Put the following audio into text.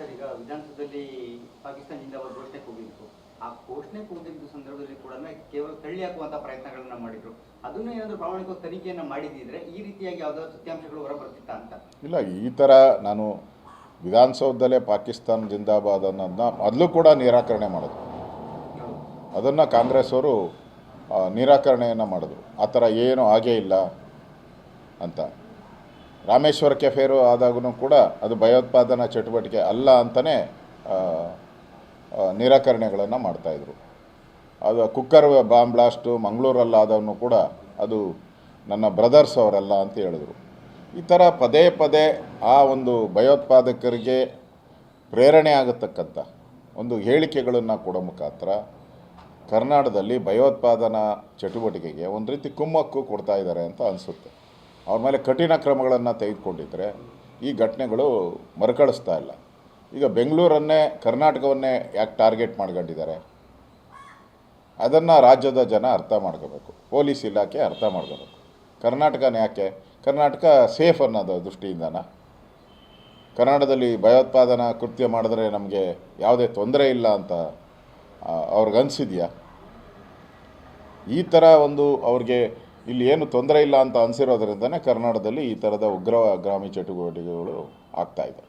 Sir ಈಗ ವಿಧಾನಸಭೆಯಲ್ಲಿ ಪಾಕಿಸ್ತಾನ ಜಿಂದಾಬಾದ್ ಘೋಷಣೆ ಕೂಗಿದ್ರು. ಆ ಘೋಷಣೆ ಕೂಗಿದ್ದ ಸಂದರ್ಭದಲ್ಲಿ ಕೂಡ ಕೇವಲ ತಳ್ಳಿ ಹಾಕುವಂತ ಪ್ರಯತ್ನಗಳನ್ನ ಮಾಡಿದ್ರು. ಅದನ್ನ ಏನಾದ್ರು ಪ್ರಾಮಾಣಿಕವಾಗಿ ತನಿಖೆಯನ್ನ ಮಾಡಿದಿದ್ರೆ ಈ ರೀತಿಯಾಗಿ ಯಾವ್ದಾದ್ರು ಸತ್ಯಾಂಶಗಳು ಹೊರಬರ್ತಿತ್ತ ಅಂತ? ಇಲ್ಲ, ಈ ಥರ ನಾನು ವಿಧಾನಸೌಧದಲ್ಲೇ ಪಾಕಿಸ್ತಾನ ಜಿಂದಾಬಾದ್ ಅನ್ನೋದನ್ನ ಮೊದಲು ಕೂಡ ನಿರಾಕರಣೆ ಮಾಡಿದ್ರು. ಅದನ್ನು ಕಾಂಗ್ರೆಸ್ ಅವರು ನಿರಾಕರಣೆಯನ್ನು ಮಾಡಿದ್ರು. ಆ ಥರ ಏನು ಆಗೇ ಇಲ್ಲ ಅಂತ. ರಾಮೇಶ್ವರ ಕೆಫೇರು ಆದಾಗೂ ಕೂಡ ಅದು ಭಯೋತ್ಪಾದನಾ ಚಟುವಟಿಕೆ ಅಲ್ಲ ಅಂತಲೇ ನಿರಾಕರಣೆಗಳನ್ನು ಮಾಡ್ತಾಯಿದ್ರು ಅದು ಕುಕ್ಕರ್ ಬಾಂಬ್ ಬ್ಲಾಸ್ಟು ಮಂಗಳೂರಲ್ಲಾದವನು ಕೂಡ ಅದು ನನ್ನ ಬ್ರದರ್ಸ್ ಅವರಲ್ಲ ಅಂತ ಹೇಳಿದರು. ಈ ಥರ ಪದೇ ಪದೇ ಆ ಒಂದು ಭಯೋತ್ಪಾದಕರಿಗೆ ಪ್ರೇರಣೆ ಆಗತಕ್ಕಂಥ ಒಂದು ಹೇಳಿಕೆಗಳನ್ನು ಕೊಡೋ ಮುಖಾಂತರ ಕರ್ನಾಟಕದಲ್ಲಿ ಭಯೋತ್ಪಾದನಾ ಚಟುವಟಿಕೆಗೆ ಒಂದು ರೀತಿ ಕುಮ್ಮಕ್ಕು ಕೊಡ್ತಾ ಇದ್ದಾರೆ ಅಂತ ಅನಿಸುತ್ತೆ. ಅವ್ರ ಮೇಲೆ ಕಠಿಣ ಕ್ರಮಗಳನ್ನು ತೆಗೆದುಕೊಂಡಿದ್ದರೆ ಈ ಘಟನೆಗಳು ಮರುಕಳಿಸ್ತಾ ಇಲ್ಲ. ಈಗ ಬೆಂಗಳೂರನ್ನೇ, ಕರ್ನಾಟಕವನ್ನೇ ಯಾಕೆ ಟಾರ್ಗೆಟ್ ಮಾಡ್ಕೊಂಡಿದ್ದಾರೆ? ಅದನ್ನು ರಾಜ್ಯದ ಜನ ಅರ್ಥ ಮಾಡ್ಕೋಬೇಕು. ಪೊಲೀಸ್ ಇಲಾಖೆ ಅರ್ಥ ಮಾಡ್ಕೋಬೇಕು. ಕರ್ನಾಟಕನ ಯಾಕೆ? ಕರ್ನಾಟಕ ಸೇಫ್ ಅನ್ನೋದು ದೃಷ್ಟಿಯಿಂದನ? ಕನ್ನಡದಲ್ಲಿ ಭಯೋತ್ಪಾದನಾ ಕೃತ್ಯ ಮಾಡಿದ್ರೆ ನಮಗೆ ಯಾವುದೇ ತೊಂದರೆ ಇಲ್ಲ ಅಂತ ಅವ್ರಿಗನ್ಸಿದೆಯಾ? ಈ ಥರ ಒಂದು ಅವ್ರಿಗೆ ಇಲ್ಲಿ ಏನು ತೊಂದರೆ ಇಲ್ಲ ಅಂತ ಅನಿಸಿರೋದ್ರಿಂದನೇ ಕರ್ನಾಟಕದಲ್ಲಿ ಈ ಥರದ ಉಗ್ರಗಾಮಿ ಚಟುವಟಿಕೆಗಳು ಆಗ್ತಾ ಇದೆ.